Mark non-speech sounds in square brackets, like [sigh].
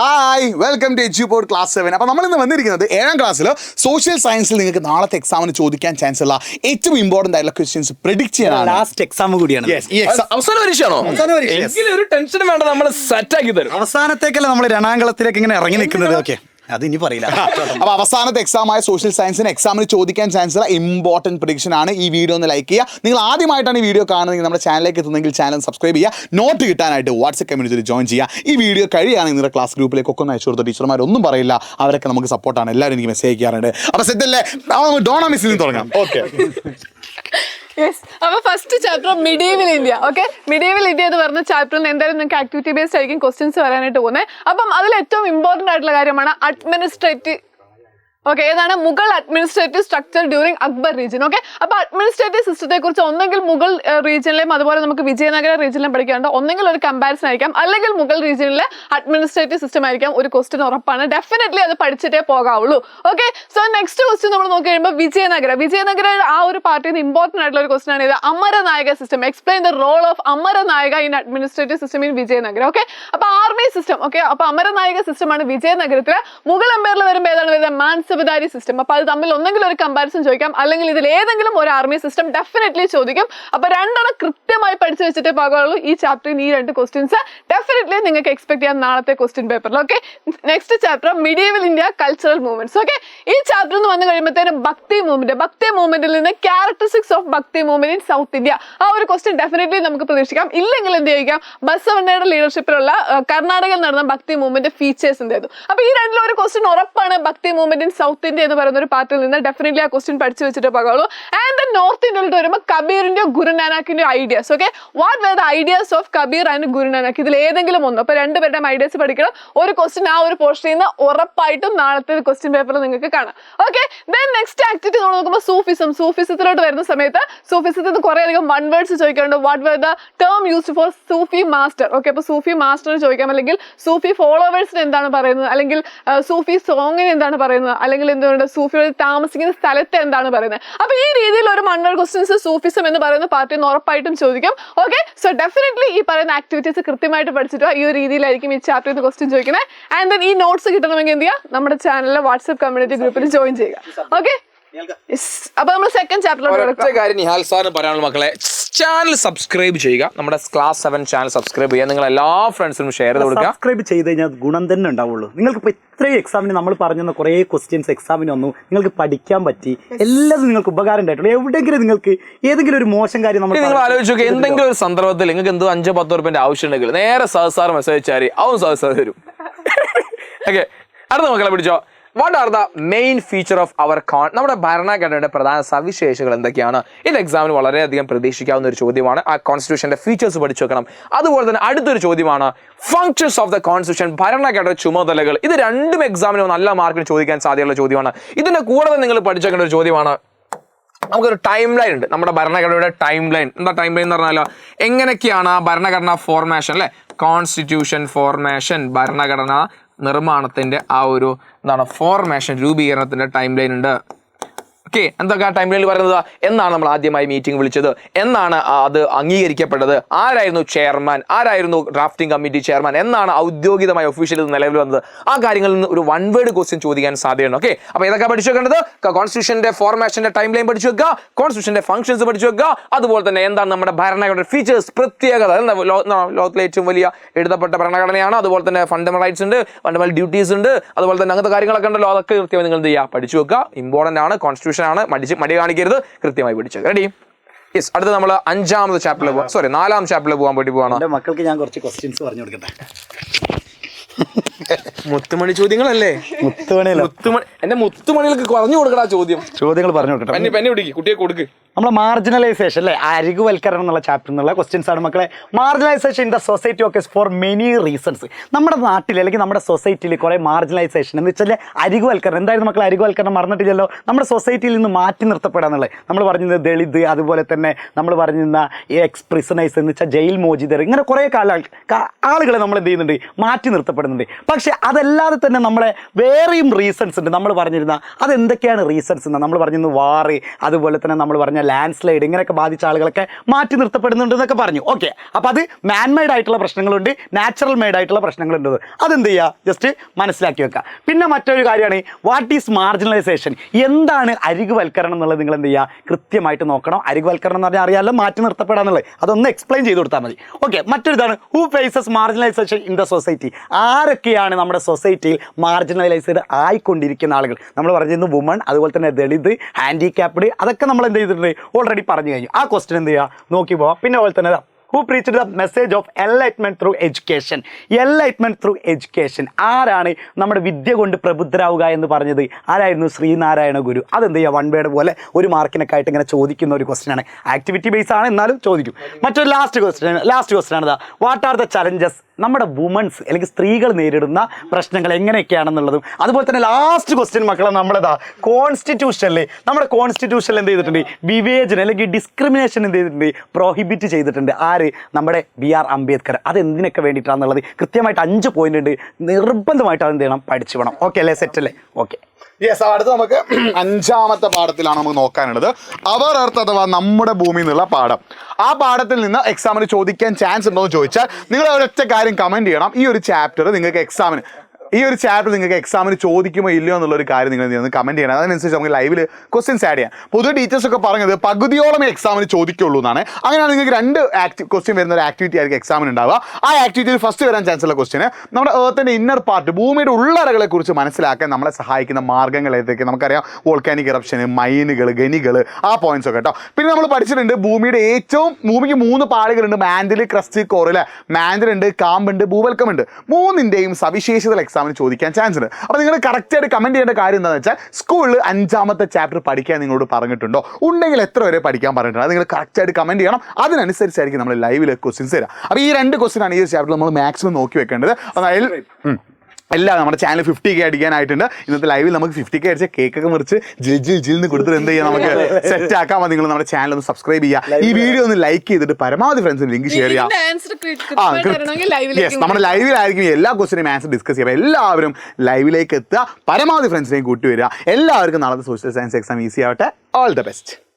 Hi welcome to H pod class seven അപ്പോൾ നമ്മളിന്ന് വന്നിരിക്കുന്നത് ഏഴാം ക്ലാസ്സിൽ സോഷ്യൽ സയൻസിൽ നിങ്ങൾക്ക് നാളത്തെ എക്സാമിന് ചോദിക്കാൻ ചാൻസ് ഉള്ള ഏറ്റവും ഇമ്പോർട്ടന്റ് ആയിട്ടുള്ള ക്വസ്റ്റ്യൻസ് പ്രിഡിക്ട് ചെയ്യാനാണ്. ലാസ്റ്റ് എക്സാം കൂടിയാണ്. അവസാന പരീക്ഷയാണോ? ഒരു ടെൻഷനും വേണ്ട നമ്മൾ സെറ്റ് ആക്കി തരും. അവസാനത്തേക്കല്ല നമ്മൾ രണാങ്കളത്തിലേക്ക് ഇങ്ങനെ ഇറങ്ങി നിൽക്കുന്നത്? ഓക്കെ അത് ഇനി പറയില്ല അപ്പോൾ അവസാനത്തെ എക്സാമായ ആയ സോഷ്യൽ സയൻസിന് എക്സാമിന് ചോദിക്കാൻ ചാൻസ് ഉള്ള ഇമ്പോർട്ടന്റ് പ്രഡിക്ഷൻ ആണ് ഈ വീഡിയോ ഒന്ന് ലൈക്ക് ചെയ്യുക. നിങ്ങൾ ആദ്യമായിട്ടാണ് ഈ വീഡിയോ കാണുന്നത് നമ്മുടെ ചാനലിലേക്ക് എത്തുന്നെങ്കിൽ ചാനൽ സബ്സ്ക്രൈബ് ചെയ്യുക. നോട്ട് കിട്ടാനായിട്ട് വാട്സ്ആപ്പ് കമ്മ്യൂണിറ്റിയിൽ ജോയിൻ ചെയ്യുക. ഈ വീഡിയോ കഴിയുകയാണെങ്കിൽ നിങ്ങളുടെ ക്ലാസ് ഗ്രൂപ്പിലേക്ക് ഒന്ന് അയച്ചു കൊടുത്ത. ടീച്ചർമാരൊന്നും പറയില്ല. അവരൊക്കെ നമുക്ക് സപ്പോർട്ടാണ് എല്ലാവരും എനിക്ക് മെസ്സേജ് ചെയ്യാറുണ്ട് അപ്പോൾ സെറ്റല്ലേ നമുക്ക് ഡോണ നിന്ന് തുടങ്ങാം. ഓക്കെ [laughs] യെസ് അപ്പൊ first chapter medieval India okay medieval India എന്ന് പറഞ്ഞ ചാപ്റ്ററിൽ എന്തായാലും നിങ്ങൾക്ക് ആക്ടിവിറ്റി ബേസ്ഡ് ആയിരിക്കും ക്വസ്റ്റ്യൻസ് വരാനായിട്ട് പോകുന്നത്. അപ്പം അതിൽ ഏറ്റവും ഇമ്പോർട്ടന്റ് ആയിട്ടുള്ള കാര്യമാണ് അഡ്മിനിസ്ട്രേറ്റീവ് ഓക്കെ ഏതാണ്? Mughal administrative structure during Akbar region okay അപ്പൊ അഡ്മിനിസ്ട്രേറ്റീവ് സിസ്റ്റത്തെ കുറിച്ച് ഒന്നെങ്കിൽ മുഗൾ റീജിയനിലെയും അതുപോലെ നമുക്ക് വിജയനഗര റീജിയനിലും പഠിക്കാറുണ്ട് ഒന്നെങ്കിൽ ഒരു കമ്പാരിസൺ ആയിരിക്കാം. അല്ലെങ്കിൽ മുഗൾ റീജിയനിലെ അഡ്മിനിസ്ട്രേറ്റീവ് സിസ്റ്റം ആയിരിക്കാം. ഒരു ക്വസ്റ്റ്യൻ ഉറപ്പാണ്. ഡെഫിനറ്റ്ലി അത് പഠിച്ചിട്ടേ പോകാവുള്ളൂ. ഓക്കെ സോ നെക്സ്റ്റ് ക്വസ്റ്റ്യൻ നമ്മൾ നോക്കി കഴിയുമ്പോൾ വിജയനഗര. വിജയനഗര ആ ഒരു പാർട്ടിയിൽ നിന്ന് ഇമ്പോർട്ടന്റ് ആയിട്ടുള്ള ഒരു ക്വസ്റ്റൻ ആണ് ഇത്. Amaranayaka system explain the role of Amaranayaka in administrative system in Vijayanagara. Okay അപ്പൊ ആർമി സിസ്റ്റം ഓക്കെ അപ്പൊ അമരനായക സിസ്റ്റമാണ് വിജയനഗരത്തിൽ മുഗൾ എംപയറിൽ വരുമ്പോൾ ഏതാണ് വരുന്നത്? മാൻസബദാരി സിസ്റ്റം അപ്പൊ അത് തമ്മിൽ ഒന്നെങ്കിലും ഒരു കമ്പാരിസൺ ചോദിക്കാം. അല്ലെങ്കിൽ ഇതിൽ ഏതെങ്കിലും ഒരു ആർമി സിസ്റ്റം ഡെഫിനറ്റ്ലി ചോദിക്കും. അപ്പൊ രണ്ടെണ്ണം കൃത്യമായി പഠിച്ചു വെച്ചിട്ടേ പാകുള്ളൂ ഈ ചാപ്റ്ററിൽ ഈ രണ്ട് ക്വസ്റ്റ്യൻസ് ഡെഫിനറ്റ്ലി നിങ്ങൾക്ക് എക്സ്പെക്ട് ചെയ്യാം നാളത്തെ ക്വസ്റ്റ്യൻ പേപ്പറിൽ okay next chapter medieval India cultural movements okay ഈ ചാപ്റ്റർ എന്ന് വന്നു കഴിയുമ്പോഴത്തേനും ഭക്തി മൂവ്മെന്റ് ഭക്തി മൂവ്മെന്റിൽ നിന്ന് characteristics of Bhakti movement in south India ആ ഒരു ക്വസ്റ്റ്യൻ ഡെഫിനറ്റ്ലി നമുക്ക് പ്രതീക്ഷിക്കാം. ഇല്ലെങ്കിൽ എന്ത് ചെയ്യിക്കാം ബസവണ്ണയുടെ ലീഡർഷിപ്പിലുള്ള കർണാടകയിൽ നടന്ന ഭക്തി മൂവ്മെന്റ് ഫീച്ചേഴ്സ് എന്തായിരുന്നു അപ്പൊ ഈ രണ്ടിലും ഒരു ക്വസ്റ്റ്യൻ ഉറപ്പാണ് ഭക്തി മൂവ്മെന്റ് ഇൻ സൗത്ത് ഇന്ത്യ എന്ന് പറയുന്ന ഒരു പാർട്ടിൽ നിന്ന് ഡെഫിനറ്റ്ലി ആ ക്വസ്റ്റ്യൻ പഠിച്ചു വെച്ചിട്ട് പോകുള്ളൂ ആൻഡ് ദ നോർത്ത് ഇന്ത്യയിലോട്ട് വരുമ്പോൾ കബീറിന്റെ ഗുരുനാനാക്കിന്റെ ideas okay what were the ideas of Kabir and Guru Nanak ഇതിൽ ഏതെങ്കിലും ഒന്ന്. അപ്പൊ രണ്ടുപേരുടെയും ഐഡിയാസ് പഠിക്കണം. ഒരു ക്വസ്റ്റ്യൻ ആ ഒരു പോർഷനിൽ നിന്ന് ഉറപ്പായിട്ടും നാളത്തെ ക്വസ്റ്റ്യൻ പേപ്പറിൽ നിങ്ങൾക്ക് കാണാം. ഓക്കെ ദെൻ നെക്സ്റ്റ് ആക്ടിവിറ്റി നമ്മൾ നോക്കുമ്പോൾ സൂഫിസം സൂഫിസത്തിലോട്ട് വരുന്ന സമയത്ത് സൂഫിസത്തിൽ നിന്ന് കുറെ അധികം വൺ വേർഡ്സ് ചോദിക്കാറുണ്ട്. What were the term used for Sufi master okay അപ്പൊ സൂഫി മാസ്റ്റർ ചോദിക്കാം. അല്ലെങ്കിൽ സൂഫി ഫോളോവേഴ്സിന് എന്താണ് പറയുന്നത്? അല്ലെങ്കിൽ സൂഫി സോങ്ങിന് എന്താണ് പറയുന്നത്? അല്ലെങ്കിൽ എന്തുകൊണ്ട് സൂഫികൾ താമസിക്കുന്ന സ്ഥലത്ത് എന്താണ് പറയുന്നത്? അപ്പൊ ഈ രീതിയിൽ ഒരു മണ്ണർ ക്വസ്റ്റ്യൻസ് സൂഫിസം എന്ന് പറയുന്ന പാർട്ടിയിൽ നിന്ന് ഉറപ്പായിട്ടും ചോദിക്കും. ഓക്കെ സോ ഡെഫിനറ്റ്ലി ഈ പറയുന്ന ആക്ടിവിറ്റീസ് കൃത്യമായിട്ട് പഠിച്ചിട്ട്. ഈ ഒരു രീതിയിലായിരിക്കും ഈ ചാപ്റ്ററിൽ ക്വസ്റ്റ്യൻ ചോദിക്കുന്നത് ആൻഡ് ദെൻ ഈ നോട്ട്സ് കിട്ടണമെങ്കിൽ എന്ത് ചെയ്യുക? നമ്മുടെ ചാനലിലെ വാട്സ്ആപ്പ് കമ്മ്യൂണിറ്റി ഗ്രൂപ്പിൽ ജോയിൻ ചെയ്യുക. ഓക്കെ അപ്പൊ നമ്മൾ സെക്കൻഡ് ചാപ്റ്ററിലോട്ട് കാര്യം പറയാനുള്ള മക്കളെ. ചാനൽ സബ്സ്ക്രൈബ് ചെയ്യുക. നമ്മുടെ ക്ലാസ് സെവൻ ചാനൽ സബ്സ്ക്രൈബ് ചെയ്യുക. നിങ്ങൾ എല്ലാ ഫ്രണ്ട്സിനും ഷെയർ ചെയ്ത് കൊടുക്കുക. സബ്സ്ക്രൈബ് ചെയ്ത് കഴിഞ്ഞാൽ ഗുണം തന്നെ ഉണ്ടാവുള്ളൂ. നിങ്ങൾക്ക് ഇപ്പോൾ ഇത്രയും എക്സാമിന് നമ്മൾ പറഞ്ഞ കുറേ ക്വസ്റ്റ്യൻസ് എക്സാമിന് വന്നു. നിങ്ങൾക്ക് പഠിക്കാൻ പറ്റി. എല്ലാതും നിങ്ങൾക്ക് ഉപകാരം ഉണ്ടായിട്ടുള്ളൂ. എവിടെയെങ്കിലും നിങ്ങൾക്ക് ഏതെങ്കിലും ഒരു മോശം കാര്യം നമ്മൾ നിങ്ങൾ ആലോചിച്ചു നോക്കുക എന്തെങ്കിലും ഒരു സന്ദർഭത്തിൽ നിങ്ങൾക്ക് എന്തോ അഞ്ചോ പത്തോ റുപ്യന്റെ ആവശ്യം ഉണ്ടെങ്കിൽ നേരെ സാർ മെസ്സേജ് അയച്ചാൽ അവൻ സാർ തരും ഓക്കെ അടുത്ത മക്കളെ പിടിച്ചോ. What are the main feature of our കോൺ നമ്മുടെ ഭരണഘടനയുടെ പ്രധാന സവിശേഷകൾ എന്തൊക്കെയാണ്? ഇത് എക്സാമിന് വളരെയധികം പ്രതീക്ഷിക്കാവുന്ന ഒരു ചോദ്യമാണ്. ആ കോൺസ്റ്റിറ്റ്യൂഷന്റെ ഫീച്ചേഴ്സ് പഠിച്ചു വെക്കണം. അതുപോലെ തന്നെ അടുത്തൊരു ചോദ്യമാണ്. ഫങ്ഷൻസ് ഓഫ് ദ കോൺസ്റ്റിറ്റ്യൂഷൻ ഭരണഘടന ചുമതലകൾ. ഇത് രണ്ടും എക്സാമിന് നല്ല മാർക്കിന് ചോദിക്കാൻ സാധ്യതയുള്ള ചോദ്യമാണ്. ഇതിന്റെ കൂടെ നിങ്ങൾ പഠിച്ചേക്കേണ്ട ഒരു ചോദ്യമാണ്. നമുക്കൊരു ടൈം ലൈൻ ഉണ്ട്. നമ്മുടെ ഭരണഘടനയുടെ ടൈം ലൈൻ എന്താ ടൈം ലൈൻ എന്ന് പറഞ്ഞാലോ? എങ്ങനെയൊക്കെയാണ് ഭരണഘടന ഫോർമേഷൻ അല്ലെ? കോൺസ്റ്റിറ്റ്യൂഷൻ ഫോർമേഷൻ ഭരണഘടന നിർമ്മാണത്തിന്റെ ആ ഒരു എന്താണ് ഫോർമേഷൻ രൂപീകരണത്തിന്റെ ടൈം ലൈൻ ഉണ്ട്. ഓക്കെ എന്തൊക്കെ ടൈം ടൈമിൽ പറയുന്നത്? എന്നാണ് നമ്മൾ ആദ്യമായി മീറ്റിംഗ് വിളിച്ചത്. എന്നാണ് അത് അംഗീകരിക്കപ്പെട്ടത്? ആരായിരുന്നു ചെയർമാൻ ആരായിരുന്നു ഡ്രാഫ്റ്റിംഗ് കമ്മിറ്റി ചെയർമാൻ എന്നാണ് ഔദ്യോഗികമായി ഒഫീഷ്യൽ നിലവിൽ വന്നത്? ആ കാര്യങ്ങളിൽ നിന്ന് ഒരു വൺ വേർഡ് ക്വസ്റ്റ്യൻ ചോദിക്കാൻ സാധ്യതയുണ്ട്. ഓക്കെ അപ്പോൾ ഇതൊക്കെ പഠിച്ചു വെക്കേണ്ടത്? കോൺസ്റ്റിറ്റ്യൂഷന്റെ ഫോർമേഷന്റെ ടൈം ലൈൻ പഠിച്ചു വെക്കുക കോൺസ്റ്റിറ്റ്യൂഷന്റെ ഫംഗ്ഷൻസ് പഠിച്ചു വെക്കുക അതുപോലെ തന്നെ എന്താണ് നമ്മുടെ ഭരണഘടന ഫീച്ചേഴ്സ് പ്രത്യേകത ലോകത്തിലെ ഏറ്റവും വലിയ എഴുതപ്പെട്ട ഭരണഘടനയാണ് അതുപോലെ തന്നെ ഫണ്ടമെന്റൽ റൈറ്റ്സ് ഉണ്ട് ഫണ്ടമെന്റൽ ഡ്യൂട്ടീസ് ഉണ്ട് അതുപോലെ തന്നെ അങ്ങനത്തെ കാര്യങ്ങളൊക്കെ ഉണ്ടല്ലോ അതൊക്കെ കൃത്യമായി നിങ്ങൾ എന്ത് ചെയ്യുക? പഠിച്ചു വെക്കുക. ഇമ്പോർട്ടന്റ് ആണ്. കോൺസ്റ്റിറ്റ്യൂഷൻ ആണ് മടിച്ച് മടി കാണിക്കരുത്. കൃത്യമായി പിടിച്ചത് റെഡി യെസ് അടുത്ത നമ്മൾ അഞ്ചാമത് ചാപ്റ്ററിൽ പോകാം സോറി നാലാം ചാപ്റ്ററിൽ പോകാൻ വേണ്ടി പോവാണ്. മക്കൾക്ക് ഞാൻ കുറച്ച് ക്വസ്റ്റ്യൻസ് പറഞ്ഞു കൊടുക്കട്ടെ. മുത്തുമണി ചോദ്യങ്ങളല്ലേ? മുത്തുമണി മുത്തുമണി എന്റെ മുത്തുമണികൾക്ക് കുറഞ്ഞു കൊടുക്കടാ ചോദ്യം. ചോദ്യങ്ങൾ പറഞ്ഞു കൊടുക്കട്ടെ. പെന്നെ പെന്നെ പിടിക്ക് കുട്ടിയെ കൊടുക്ക്. നമ്മളെ മാർജിനലൈസേഷൻ അല്ലേ അരികുവൽക്കരണം എന്നുള്ള ചാപ്റ്റർ എന്നുള്ള ക്വസ്റ്റ്യൻസ് ആണ് മക്കളെ. Marginalisation in the society okay for many reasons നമ്മുടെ നാട്ടിൽ അല്ലെങ്കിൽ നമ്മുടെ സൊസൈറ്റിയിൽ കുറേ മാർജിനലൈസേഷൻ എന്ന് വെച്ചാൽ അരികുവൽക്കരണം. എന്തായിരുന്നു മക്കളെ അരികുവൽക്കരണം മറന്നിട്ടില്ലല്ലോ. നമ്മുടെ സൊസൈറ്റിയിൽ നിന്ന് മാറ്റി നിർത്തപ്പെടാന്നുള്ളത് നമ്മൾ പറഞ്ഞത് ദളിത് അതുപോലെ തന്നെ നമ്മൾ പറഞ്ഞിരുന്ന എക്സ് പ്രിസണൈസ് എന്ന് വെച്ചാൽ ജയിൽ മോചിതർ. ഇങ്ങനെ കുറേ കാല ആളുകളെ നമ്മൾ എന്ത് ചെയ്യുന്നുണ്ട്? മാറ്റി നിർത്തപ്പെടുന്നുണ്ട്. പക്ഷേ അതല്ലാതെ തന്നെ നമ്മളെ വേറെയും റീസൺസ് ഉണ്ട്. നമ്മൾ പറഞ്ഞിരുന്ന അതെന്തൊക്കെയാണ് റീസൺസ് എന്ന്. നമ്മൾ പറഞ്ഞിരുന്നു വാറ് അതുപോലെ തന്നെ നമ്മൾ പറഞ്ഞ ലാൻഡ് സ്ലൈഡ് ഇങ്ങനെയൊക്കെ ബാധിച്ച ആളുകളൊക്കെ മാറ്റി നിർത്തപ്പെടുന്നുണ്ട് എന്നൊക്കെ പറഞ്ഞു. ഓക്കെ അപ്പോൾ അത് മാൻമെയ്ഡ് ആയിട്ടുള്ള പ്രശ്നങ്ങളുണ്ട്. നാച്ചുറൽ മെയ്ഡ് ആയിട്ടുള്ള പ്രശ്നങ്ങളുണ്ട്. അതെന്ത് ചെയ്യുക ജസ്റ്റ് മനസ്സിലാക്കി വെക്കുക പിന്നെ മറ്റൊരു കാര്യമാണ് വാട്ട് ഈസ് മാർജിനലൈസേഷൻ എന്താണ് അരികുവൽക്കരണം എന്നുള്ളത് നിങ്ങൾ എന്ത് ചെയ്യുക കൃത്യമായിട്ട് നോക്കണം. അരികുവൽക്കരണം എന്ന് പറഞ്ഞാൽ അറിയാമല്ലോ മാറ്റി നിർത്തപ്പെടാന്നുള്ളത് അതൊന്ന് എക്സ്പ്ലെയിൻ ചെയ്ത് കൊടുത്താൽ മതി. ഓക്കെ മറ്റൊരു ഇതാണ് who faces marginalisation in the society ആരൊക്കെയാണ് നമ്മുടെ സൊസൈറ്റിയിൽ മാർജിനലൈസ്ഡ് ആയിക്കൊണ്ടിരിക്കുന്ന ആളുകൾ. നമ്മൾ പറഞ്ഞിരുന്നു വുമൺ അതുപോലെ തന്നെ ദളിത് ഹാൻഡിക്യാപ്ഡ് അതൊക്കെ നമ്മൾ എന്ത് ചെയ്തിട്ടുണ്ട്? ഓൾറെഡി പറഞ്ഞു കഴിഞ്ഞു. ആ ക്വസ്റ്റൻ എന്ത് ചെയ്യുക? നോക്കി പോവാം പിന്നെ അതുപോലെ തന്നെ who preach the message of enlightenment through education enlightenment through education ആരാണ് നമ്മുടെ വിദ്യ കൊണ്ട് പ്രബുദ്ധരാവുക എന്ന് പറഞ്ഞത്? ആരായിരുന്നു ശ്രീനാരായണ ഗുരു? അതെന്ത് ചെയ്യുക വൺ വേർഡ് പോലെ ഒരു മാർക്കിനൊക്കെ ആയിട്ട് ഇങ്ങനെ ചോദിക്കുന്ന ഒരു ക്വസ്റ്റ്യൻ ആണ്. ആക്ടിവിറ്റി ബേസ് ആണ് എന്നാലും ചോദിക്കും. മറ്റൊരു ലാസ്റ്റ് ക്വസ്റ്റ്യൻ ലാസ്റ്റ് ക്വസ്റ്റ്യൻ ആണ് വാട്ട് ആർ ദ ചലഞ്ചസ് നമ്മുടെ വുമൻസ് അല്ലെങ്കിൽ സ്ത്രീകൾ നേരിടുന്ന പ്രശ്നങ്ങൾ എങ്ങനെയൊക്കെയാണെന്നുള്ളതും. അതുപോലെ തന്നെ ലാസ്റ്റ് ക്വസ്റ്റ്യൻ മക്കളെ നമ്മളതാ കോൺസ്റ്റിറ്റ്യൂഷനിൽ നമ്മുടെ കോൺസ്റ്റിറ്റ്യൂഷനിൽ എന്ത് ചെയ്തിട്ടുണ്ട്? വിവേചനം അല്ലെങ്കിൽ ഡിസ്ക്രിമിനേഷൻ എന്ത് ചെയ്തിട്ടുണ്ട്? പ്രോഹിബിറ്റ് ചെയ്തിട്ടുണ്ട്. ആര് നമ്മുടെ ബി ആർ അംബേദ്കർ. അത് എന്തിനൊക്കെ വേണ്ടിയിട്ടാണെന്നുള്ളത് കൃത്യമായിട്ട് അഞ്ച് പോയിന്റ് ഉണ്ട്. നിർബന്ധമായിട്ട് അത് എന്ത് ചെയ്യണം? പഠിച്ചു വേണം ഓക്കെ അല്ലേ? സെറ്റ് അല്ലേ? ഓക്കെ യെസ് അടുത്ത് നമുക്ക് [clears throat] അഞ്ചാമത്തെ പാഠത്തിലാണ് നമുക്ക് നോക്കാനുള്ളത്. അവർ എർത്ത് അഥവാ നമ്മുടെ ഭൂമി എന്നുള്ള പാഠം. ആ പാഠത്തിൽ നിന്ന് എക്സാമിന് ചോദിക്കാൻ ചാൻസ് ഉണ്ടോ എന്ന് ചോദിച്ചാൽ നിങ്ങൾ ഒരൊറ്റ കാര്യം കമന്റ് ചെയ്യണം. ഈ ഒരു ചാപ്റ്റർ നിങ്ങൾക്ക് എക്സാമിന് ഈ ഒരു ചാപ്റ്റർ നിങ്ങൾക്ക് എക്സാമിന് ചോദിക്കുമോ ഇല്ലയോ എന്നുള്ള ഒരു കാര്യം നിങ്ങൾ എന്ത് കമന്റ് ചെയ്യണം. അതിനനുസരിച്ച് നമുക്ക് ലൈവിൽ ക്വസ്റ്റ്യൻസ് ആഡ് ചെയ്യാം. പൊതുവെ ടീച്ചേഴ്സ് ഒക്കെ പറഞ്ഞത് പകുതിയോളം എക്സാമിന് ചോദിക്കുള്ളൂ എന്നാണ്. അങ്ങനെയാണ് നിങ്ങൾക്ക് രണ്ട് ആക്ടി ക്വസ്റ്റ്യൻ വരുന്ന ഒരു ആക്ടിവിറ്റി ആയിരിക്കും എക്സാമിന് ഉണ്ടാവുക. ആ ആക്ടിവിറ്റിയിൽ ഫസ്റ്റ് വരാൻ ചാൻസ് ഉള്ള ക്വസ്റ്റ്യൻ നമ്മുടെ ഏർത്തിന്റെ ഇന്നർ പാർട്ട് ഭൂമിയുടെ ഉള്ളറകളെ കുറിച്ച് മനസ്സിലാക്കാൻ നമ്മളെ സഹായിക്കുന്ന മാർഗങ്ങൾ ഏതൊക്കെ? നമുക്കറിയാം വോൾക്കാനിക് ഇറപ്ഷൻ മൈനുകൾ ഗനികൾ ആ പോയിന്റ്സ് ഒക്കെ കേട്ടോ. പിന്നെ നമ്മൾ പഠിച്ചിട്ടുണ്ട് ഭൂമിയുടെ ഏറ്റവും ഭൂമിക്ക് മൂന്ന് പാളികളുണ്ട്. മാൻഡിൽ ക്രസ്റ്റ് കോറിൽ മാൻഡിൽ ഉണ്ട് കാമ്പുണ്ട് ഭൂവൽക്കമുണ്ട്. മൂന്നിന്റെയും സവിശേഷതകൾ എക്സാമിന് ചോദിക്കാൻ ചാൻസ് ഉണ്ട്. അപ്പോൾ നിങ്ങൾ കറക്റ്റായിട്ട് കമന്റ് ചെയ്യേണ്ട കാര്യം എന്താണെന്ന് വെച്ചാൽ സ്കൂളിൽ അഞ്ചാമത്തെ ചാപ്റ്റർ പഠിക്കാൻ നിങ്ങളോട് പറഞ്ഞിട്ടുണ്ടോ? ഉണ്ടെങ്കിൽ എത്ര വരെ പഠിക്കാൻ പറഞ്ഞിട്ടുണ്ട്? അത് നിങ്ങൾ കറക്റ്റായിട്ട് കമന്റ് ചെയ്യണം. അതിനനുസരിച്ചായിരിക്കും നമ്മൾ ലൈവിൽ ക്വസ്റ്റ്യൻസ് തരാം. അപ്പോൾ ഈ രണ്ട് ക്വസ്റ്റ്യൻ ആണ് ഈ ഒരു ചാപ്റ്റർ നമ്മൾ മാക്സിമം നോക്കി വെക്കേണ്ടത്. അപ്പോൾ ഉം. എല്ലാം നമ്മുടെ ചാനൽ ഫിഫ്റ്റി കെ അടിക്കാനായിട്ടുണ്ട്. ഇന്നത്തെ ലൈവിൽ നമുക്ക് ഫിഫ്റ്റി കെ അടിച്ച കേക്കൊക്കെ മുറിച്ച് ജിൽ ജിൽ ജിൽ എന്ന് കൊടുത്തിട്ട് എന്ത് ചെയ്യാം നമുക്ക് സെറ്റ് ആക്കാൻ മതി നിങ്ങൾ നമ്മുടെ ചാനൽ ഒന്ന് സബ്സ്ക്രൈബ് ചെയ്യുക. ഈ വീഡിയോ ഒന്ന് ലൈക്ക് ചെയ്തിട്ട് പരമാവധി ഫ്രണ്ട്സിന് ലിങ്ക് ഷെയർ ചെയ്യാം ആ യെസ് നമ്മുടെ ലൈവിലായിരിക്കും എല്ലാ ക്വസ്റ്റിനും ആൻസർ ഡിസ്കസ് ചെയ്യുക. എല്ലാവരും ലൈവിലേക്ക് എത്തുക. പരമാവധി ഫ്രണ്ട്സിനെയും കൂട്ടി വരിക. എല്ലാവർക്കും നാളത്തെ സോഷ്യൽ സയൻസ് എക്സാം ഈസി ആവട്ടെ. All the best